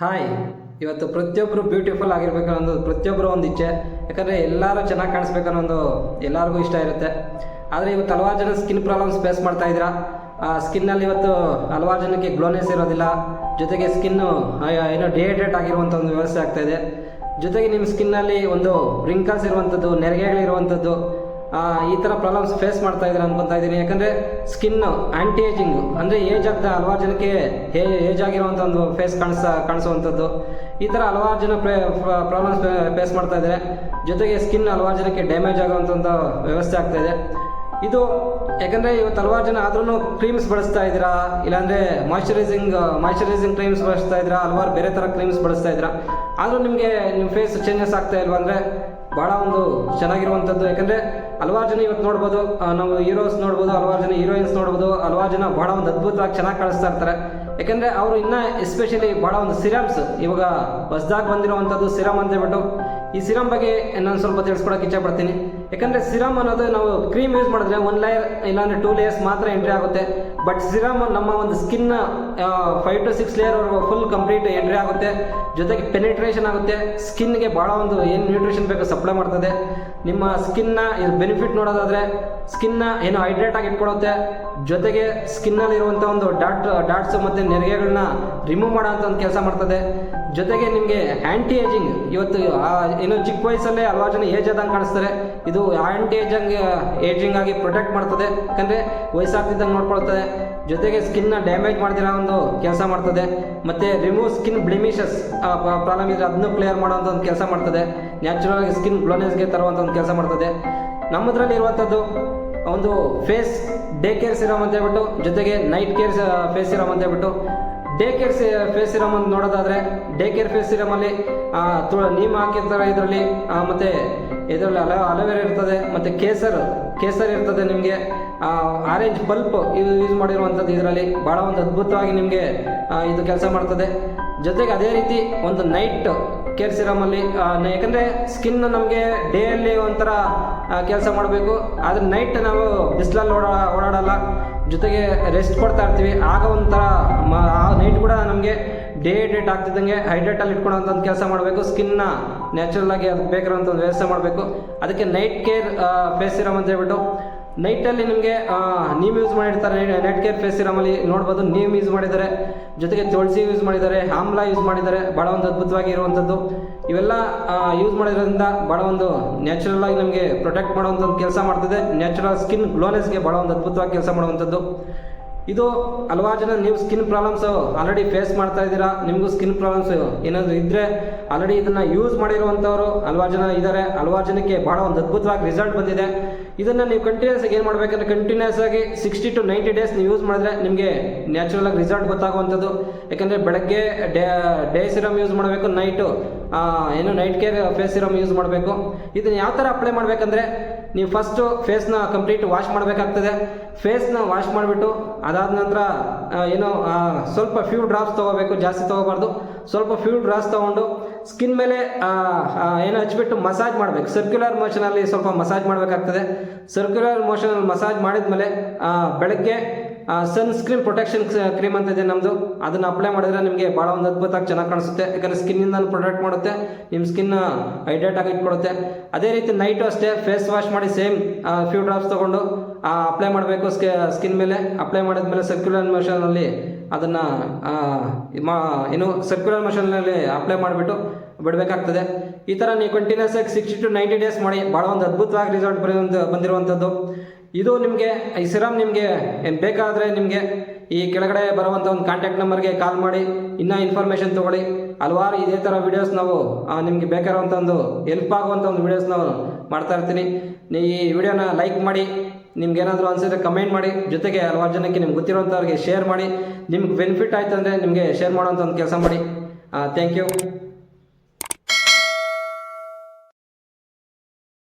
Hi, ಇವತ್ತು ಪ್ರತಿಯೊಬ್ಬರು beautiful ಆಗಿರ್ಬೇಕು ಅನ್ನೋದು ಪ್ರತಿಯೊಬ್ಬರು ಒಂದು ಇಚ್ಛೆ. ಯಾಕಂದರೆ ಎಲ್ಲರೂ ಚೆನ್ನಾಗಿ ಕಾಣಿಸ್ಬೇಕು ಅನ್ನೋದು ಎಲ್ಲರಿಗೂ ಇಷ್ಟ ಇರುತ್ತೆ. ಆದರೆ ಇವತ್ತು ಹಲವಾರು ಜನ ಸ್ಕಿನ್ ಪ್ರಾಬ್ಲಮ್ಸ್ ಫೇಸ್ ಮಾಡ್ತಾ ಇದ್ದೀರಾ. ಸ್ಕಿನ್ನಲ್ಲಿ ಇವತ್ತು ಹಲವಾರು ಜನಕ್ಕೆ ಗ್ಲೋನೆಸ್ ಇರೋದಿಲ್ಲ. ಜೊತೆಗೆ ಸ್ಕಿನ್ನು ಏನೋ ಡಿಹೈಡ್ರೇಟ್ ಆಗಿರುವಂಥ ಒಂದು ವ್ಯವಸ್ಥೆ ಆಗ್ತಾ ಇದೆ. ಜೊತೆಗೆ ನಿಮ್ಮ ಸ್ಕಿನ್ನಲ್ಲಿ ಒಂದು ರಿಂಕಲ್ಸ್ ಇರುವಂಥದ್ದು ನೆರಿಗೆಗಳಿರುವಂಥದ್ದು ಈ ಥರ ಪ್ರಾಬ್ಲಮ್ಸ್ ಫೇಸ್ ಮಾಡ್ತಾ ಇದ್ದಾರೆ ಅನ್ಕೊತಾ ಇದ್ದೀನಿ ಯಾಕಂದರೆ ಸ್ಕಿನ್ನು ಆ್ಯಂಟಿ ಏಜಿಂಗು ಅಂದರೆ ಏಜ್ ಆಗ್ತಾ ಹಲವಾರು ಜನಕ್ಕೆ ಹೇ ಏಜ್ ಆಗಿರುವಂಥ ಒಂದು ಫೇಸ್ ಕಾಣಿಸ ಕಾಣಿಸುವಂಥದ್ದು ಈ ಥರ ಹಲವಾರು ಜನ ಪ್ರಾಬ್ಲಮ್ಸ್ ಫೇಸ್ ಮಾಡ್ತಾ ಇದ್ದಾರೆ. ಜೊತೆಗೆ ಸ್ಕಿನ್ ಹಲವಾರು ಜನಕ್ಕೆ ಡ್ಯಾಮೇಜ್ ಆಗುವಂಥ ವ್ಯವಸ್ಥೆ ಆಗ್ತಾ ಇದೆ. ಇದು ಯಾಕಂದರೆ ಇವತ್ತು ಹಲವಾರು ಜನ ಆದ್ರೂ ಕ್ರೀಮ್ಸ್ ಬಳಸ್ತಾ ಇದ್ದೀರಾ? ಇಲ್ಲಾಂದರೆ ಮಾಯಶ್ಚರೈಸಿಂಗ್ ಮಾಯಶ್ಚರೈಸಿಂಗ್ ಕ್ರೀಮ್ಸ್ ಬಳಸ್ತಾ ಇದ್ದೀರಾ? ಹಲವಾರು ಬೇರೆ ಥರ ಕ್ರೀಮ್ಸ್ ಬಳಸ್ತಾ ಇದ್ದೀರಾ? ಆದರೂ ನಿಮಗೆ ನಿಮ್ಮ ಫೇಸ್ ಚೇಂಜಸ್ ಆಗ್ತಾ ಇಲ್ವಾ? ಅಂದರೆ ಭಾಳ ಒಂದು ಚೆನ್ನಾಗಿರುವಂಥದ್ದು. ಯಾಕಂದರೆ ಹಲವಾರು ಜನ ಇವತ್ತು ನೋಡ್ಬೋದು ನಾವು ಹೀರೋಸ್ ನೋಡ್ಬೋದು, ಹಲವಾರು ಜನ ಹೀರೋಯಿನ್ಸ್ ನೋಡ್ಬೋದು, ಹಲವಾರು ಜನ ಭಾಳ ಒಂದು ಅದ್ಭುತವಾಗಿ ಚೆನ್ನಾಗಿ ಕಳಿಸ್ತಾ ಇರ್ತಾರೆ. ಯಾಕಂದರೆ ಅವರು ಇನ್ನೂ ಎಸ್ಪೆಷಲಿ ಭಾಳ ಒಂದು ಸಿರಮ್ಸ್ ಇವಾಗ ಹೊಸ್ದಾಗಿ ಬಂದಿರುವಂಥದ್ದು ಸಿರಮ್ ಅಂತ ಹೇಳ್ಬಿಟ್ಟು ಈ ಸಿರಮ್ ಬಗ್ಗೆ ನಾನು ಸ್ವಲ್ಪ ತಿಳಿಸ್ಕೊಡೋಕೆ ಇಷ್ಟಪಡ್ತೀನಿ ಯಾಕಂದರೆ ಸಿರಮ್ ಅನ್ನೋದು ನಾವು ಕ್ರೀಮ್ ಯೂಸ್ ಮಾಡಿದ್ರೆ ಒನ್ ಲೇಯರ್ ಇಲ್ಲಾಂದ್ರೆ ಟೂ ಲೇಯರ್ಸ್ ಮಾತ್ರ ಎಂಟ್ರಿ ಆಗುತ್ತೆ. ಬಟ್ ಸಿರಮ್ ನಮ್ಮ ಒಂದು skin five to six layer full complete entry ಆಗುತ್ತೆ. ಜೊತೆಗೆ ಪೆನಿಟ್ರೇಷನ್ ಆಗುತ್ತೆ. ಸ್ಕಿನ್ಗೆ ಭಾಳ ಒಂದು ಏನು ನ್ಯೂಟ್ರಿಷನ್ ಬೇಕು ಸಪ್ಲೈ ಮಾಡ್ತದೆ. ನಿಮ್ಮ ಸ್ಕಿನ್ನ ಇದು ಬೆನಿಫಿಟ್ ನೋಡೋದಾದರೆ ಸ್ಕಿನ್ನ ಏನು ಹೈಡ್ರೇಟ್ ಆಗಿ ಇಟ್ಕೊಡುತ್ತೆ ಜೊತೆಗೆ ಸ್ಕಿನ್ನಲ್ಲಿರುವಂಥ ಒಂದು ಡಾಟ್, ಡಾಟ್ಸ್ ಮತ್ತು ನೆರಿಗೆಗಳನ್ನ ರಿಮೂವ್ ಮಾಡೋಂಥ ಒಂದು ಕೆಲಸ ಮಾಡ್ತದೆ. ಜೊತೆಗೆ ನಿಮಗೆ ಆ್ಯಂಟಿ ಏಜಿಂಗ್ ಇವತ್ತು ಏನು ಚಿಕ್ಕ ವಯಸ್ಸಲ್ಲೇ ಹಲವಾರು ಜನ ಏಜ್ ಆದಂಗೆ ಕಾಣಿಸ್ತಾರೆ. ಇದು ಆ್ಯಂಟಿ ಏಜಂಗ್ ಏಜಿಂಗ್ ಆಗಿ ಪ್ರೊಟೆಕ್ಟ್ ಮಾಡ್ತದೆ. ಯಾಕಂದರೆ ವಯಸ್ಸಾಗ್ತಿದ್ದಂಗೆ ನೋಡ್ಕೊಳ್ತದೆ. ಜೊತೆಗೆ ಸ್ಕಿನ್ನ ಡ್ಯಾಮೇಜ್ ಮಾಡ್ದಿರೋ ಒಂದು ಕೆಲಸ ಮಾಡ್ತದೆ. ಮತ್ತು ರಿಮೂವ್ ಸ್ಕಿನ್ ಬ್ಲಿಮಿಷಸ್ ಪ್ರಾಬ್ಲಮ್ ಇದ್ರೆ ಅದನ್ನು ಕ್ಲಿಯರ್ ಮಾಡೋಂಥ ಒಂದು ಕೆಲಸ ಮಾಡ್ತದೆ. ನ್ಯಾಚುರಲ್ ಆಗಿ ಸ್ಕಿನ್ ಗ್ಲೋನೆಸ್ಗೆ ತರುವಂಥ ಒಂದು ಕೆಲಸ ಮಾಡ್ತದೆ. ನಮ್ಮದ್ರಲ್ಲಿ ಇರುವಂಥದ್ದು ಒಂದು ಫೇಸ್ ಡೇ ಕೇರ್ ಸಿರಮ್ ಅಂತ ಹೇಳ್ಬಿಟ್ಟು, ಜೊತೆಗೆ ನೈಟ್ ಕೇರ್ ಫೇಸ್ ಸಿರಮ್ ಅಂತ ಹೇಳ್ಬಿಟ್ಟು ಡೇ ಕೇರ್ ಫೇಸ್ ಸಿರಮ್ ಅಂತ ನೋಡೋದಾದ್ರೆ ಡೇ ಕೇರ್ ಫೇಸ್ ಸಿರಮಲ್ಲಿ ಅಲ್ಲಿ ನೀಮ್ ಹಾಕಿರ್ತಾರೆ ಇದರಲ್ಲಿ ಮತ್ತು ಇದರಲ್ಲಿ ಅಲ ಅಲೋವೆರಾ ಇರ್ತದೆ, ಮತ್ತು ಕೇಸರ್ ಕೇಸರ್ ಇರ್ತದೆ ನಿಮಗೆ. ಆರೆಂಜ್ ಪಲ್ಪ್ ಇದು ಯೂಸ್ ಮಾಡಿರುವಂಥದ್ದು ಇದರಲ್ಲಿ ಭಾಳ ಒಂದು ಅದ್ಭುತವಾಗಿ ನಿಮಗೆ ಇದು ಕೆಲಸ ಮಾಡ್ತದೆ. ಜೊತೆಗೆ ಅದೇ ರೀತಿ ಒಂದು ನೈಟ್ ಕೇರ್ ಸಿರಮಲ್ಲಿ ಯಾಕಂದರೆ ಸ್ಕಿನ್ ನಮಗೆ ಡೇಯಲ್ಲಿ ಒಂಥರ ಕೆಲಸ ಮಾಡಬೇಕು. ಆದರೆ ನೈಟ್ ನಾವು ಬಿಸಿಲಲ್ಲಿ ಓಡಾ, ಓಡಾಡಲ್ಲ. ಜೊತೆಗೆ ರೆಸ್ಟ್ ಕೊಡ್ತಾ ಇರ್ತೀವಿ. ಆಗ ಒಂಥರ ಆ ನೈಟ್ ಕೂಡ ನಮಗೆ ಡೇ ಹೈಡ್ರೇಟ್ ಆಗ್ತಿದ್ದಂಗೆ ಹೈಡ್ರೇಟಲ್ಲಿ ಇಟ್ಕೊಳ್ಳೋಂಥ ಒಂದು ಕೆಲಸ ಮಾಡಬೇಕು. ಸ್ಕಿನ್ನ ನ್ಯಾಚುರಲ್ ಆಗಿ ಅದಕ್ಕೆ ಬೇಕಾಗಿರೋಂಥ ಒಂದು ವ್ಯವಸ್ಥೆ ಮಾಡಬೇಕು. ಅದಕ್ಕೆ ನೈಟ್ ಕೇರ್ ಫೇಸ್ ಸಿರಮ್ ಅಂತ ಹೇಳ್ಬಿಟ್ಟು ನೈಟಲ್ಲಿ ನಿಮಗೆ ನೀಮ್ ಯೂಸ್ ಮಾಡಿರ್ತಾರೆ ನೆಟ್ ಕೇರ್ ಫೇಸ್ ಸಿರಮಲ್ಲಿ ನೋಡ್ಬೋದು, ನೀಮ್ ಯೂಸ್ ಮಾಡಿದ್ದಾರೆ. ಜೊತೆಗೆ ತುಳಸಿ ಯೂಸ್ ಮಾಡಿದ್ದಾರೆ, ಆಮ್ಲ ಯೂಸ್ ಮಾಡಿದ್ದಾರೆ ಭಾಳ ಒಂದು ಅದ್ಭುತವಾಗಿ ಇರುವಂಥದ್ದು ಇವೆಲ್ಲ ಯೂಸ್ ಮಾಡಿರೋದ್ರಿಂದ ಭಾಳ ಒಂದು ನ್ಯಾಚುರಲ್ ಆಗಿ ನಮಗೆ ಪ್ರೊಟೆಕ್ಟ್ ಮಾಡುವಂಥ ಕೆಲಸ ಮಾಡ್ತದೆ. ನ್ಯಾಚುರಲ್ ಸ್ಕಿನ್ ಗ್ಲೋನೆಸ್ಗೆ ಭಾಳ ಒಂದು ಅದ್ಭುತವಾಗಿ ಕೆಲಸ ಮಾಡುವಂಥದ್ದು ಇದು ಹಲವಾರು ಜನ, ನೀವು ಸ್ಕಿನ್ ಪ್ರಾಬ್ಲಮ್ಸ್ ಆಲ್ರೆಡಿ ಫೇಸ್ ಮಾಡ್ತಾ ಇದ್ದೀರಾ. ನಿಮಗೂ ಸ್ಕಿನ್ ಪ್ರಾಬ್ಲಮ್ಸ್ ಏನಾದರೂ ಇದ್ದರೆ ಆಲ್ರೆಡಿ ಇದನ್ನು ಯೂಸ್ ಮಾಡಿರುವಂಥವರು ಹಲವಾರು ಜನ ಇದ್ದಾರೆ. ಹಲವಾರು ಜನಕ್ಕೆ ಭಾಳ ಒಂದು ಅದ್ಭುತವಾಗಿ ರಿಸಲ್ಟ್ ಬಂದಿದೆ. ಇದನ್ನು ನೀವು ಕಂಟಿನ್ಯೂಸ್ ಆಗಿ ಏನು ಮಾಡಬೇಕಂದ್ರೆ ಕಂಟಿನ್ಯೂಸ್ ಆಗಿ ಸಿಕ್ಸ್ಟಿ ಟು ನೈಂಟಿ ಡೇಸ್ ನೀವು ಯೂಸ್ ಮಾಡಿದ್ರೆ ನಿಮಗೆ ನ್ಯಾಚುರಲ್ ಆಗಿ ರಿಸಲ್ಟ್ ಗೊತ್ತಾಗುವಂಥದ್ದು. ಯಾಕಂದರೆ ಬೆಳಗ್ಗೆ ಡೇ ಡೇ ಸಿರಮ್ ಯೂಸ್ ಮಾಡಬೇಕು ನೈಟು ಏನು night care face serum use ಮಾಡಬೇಕು. ಇದನ್ನು ಯಾವ ಥರ ಅಪ್ಲೈ ಮಾಡಬೇಕಂದ್ರೆ, ನೀವು ಫಸ್ಟು ಫೇಸ್ನ ಕಂಪ್ಲೀಟ್ ವಾಶ್ ಮಾಡಬೇಕಾಗ್ತದೆ. ಫೇಸ್ನ ವಾಶ್ ಮಾಡಿಬಿಟ್ಟು, ಅದಾದ ನಂತರ ಏನು ಸ್ವಲ್ಪ ಫ್ಯೂ ಡ್ರಾಪ್ಸ್ ತೊಗೋಬೇಕು, ಜಾಸ್ತಿ ತೊಗೋಬಾರ್ದು. ಸ್ವಲ್ಪ ಫ್ಯೂ ಡ್ರಾಪ್ಸ್ ತೊಗೊಂಡು ಸ್ಕಿನ್ ಮೇಲೆ ಏನು ಹಚ್ಬಿಟ್ಟು ಮಸಾಜ್ ಮಾಡಬೇಕು. ಸರ್ಕ್ಯುಲರ್ ಮೋಷನಲ್ಲಿ ಸ್ವಲ್ಪ ಮಸಾಜ್ ಮಾಡಬೇಕಾಗ್ತದೆ. ಸರ್ಕ್ಯುಲರ್ ಮೋಷನಲ್ಲಿ ಮಸಾಜ್ ಮಾಡಿದ ಮೇಲೆ ಬೆಳಗ್ಗೆ ಸನ್ ಸ್ಕ್ರೀನ್ ಪ್ರೊಟೆಕ್ಷನ್ ಕ್ರೀಮ್ ಅಂತ ಇದೆ ನಮ್ಮದು ಅದನ್ನು ಅಪ್ಲೈ ಮಾಡಿದ್ರೆ ನಿಮಗೆ ಭಾಳ ಒಂದು ಅದ್ಭುತವಾಗಿ ಚೆನ್ನಾಗಿ ಕಾಣಿಸುತ್ತೆ. ಯಾಕಂದರೆ ಸ್ಕಿನ್ನಿಂದ ಪ್ರೊಟೆಕ್ಟ್ ಮಾಡುತ್ತೆ. ನಿಮ್ಮ ಸ್ಕಿನ್ ಹೈಡ್ರೇಟ್ ಆಗಿ ಇಟ್ಕೊಡುತ್ತೆ. ಅದೇ ರೀತಿ ನೈಟು ಅಷ್ಟೇ ಫೇಸ್ ವಾಶ್ ಮಾಡಿ ಸೇಮ್ ಫ್ಯೂ ಡ್ರಾಪ್ಸ್ ತೊಗೊಂಡು ಅಪ್ಲೈ ಮಾಡಬೇಕು ಸ್ಕಿನ್ ಮೇಲೆ. ಅಪ್ಲೈ ಮಾಡಿದ ಮೇಲೆ ಸರ್ಕ್ಯುಲರ್ ಮೋಷನಲ್ಲಿ ಅದನ್ನು ಮಾ, ಏನು ಸರ್ಕ್ಯುಲರ್ ಮೋಷನ್ನಲ್ಲಿ ಅಪ್ಲೈ ಮಾಡಿಬಿಟ್ಟು ಬಿಡಬೇಕಾಗ್ತದೆ. ಈ ಥರ ನೀವು ಕಂಟಿನ್ಯೂಸ್ ಆಗಿ ಸಿಕ್ಸ್ಟಿ ಟು ನೈಂಟಿ ಡೇಸ್ ಮಾಡಿ ಭಾಳ ಒಂದು ಅದ್ಭುತವಾಗಿ ರಿಸಲ್ಟ್ ಬರೆಯುವಂಥ ಬಂದಿರುವಂಥದ್ದು ಇದು ನಿಮಗೆ, ಈ ಸಿರಮ್ ನಿಮಗೆ ಏನು ಬೇಕಾದರೆ ನಿಮಗೆ, ಈ ಕೆಳಗಡೆ ಬರುವಂಥ ಒಂದು ಕಾಂಟ್ಯಾಕ್ಟ್ ನಂಬರ್ಗೆ ಕಾಲ್ ಮಾಡಿ, ಇನ್ನೂ ಇನ್ಫಾರ್ಮೇಷನ್ ತೊಗೊಳ್ಳಿ. ಹಲವಾರು ಇದೇ ಥರ ವೀಡಿಯೋಸ್ ನಾವು ನಿಮಗೆ ಬೇಕಾಗಿರುವಂಥ ಒಂದು ಹೆಲ್ಪ್ ಆಗುವಂಥ ಒಂದು ವೀಡಿಯೋಸ್ ನಾವು ಮಾಡ್ತಾ ಇರ್ತೀನಿ. ಈ ವಿಡಿಯೋನ ಲೈಕ್ ಮಾಡಿ ನಿಮ್ಗೇನಾದರೂ ಅನಿಸಿದ್ರೆ ಕಮೆಂಟ್ ಮಾಡಿ, ಜೊತೆಗೆ ಹಲವಾರು ಜನಕ್ಕೆ ನಿಮ್ಗೆ ಗೊತ್ತಿರೋಂಥವ್ರಿಗೆ ಶೇರ್ ಮಾಡಿ, ನಿಮ್ಗೆ ಬೆನಿಫಿಟ್ ಆಯ್ತು ಅಂದರೆ ನಿಮಗೆ ಶೇರ್ ಮಾಡುವಂಥ ಒಂದು ಕೆಲಸ ಮಾಡಿ. Thank you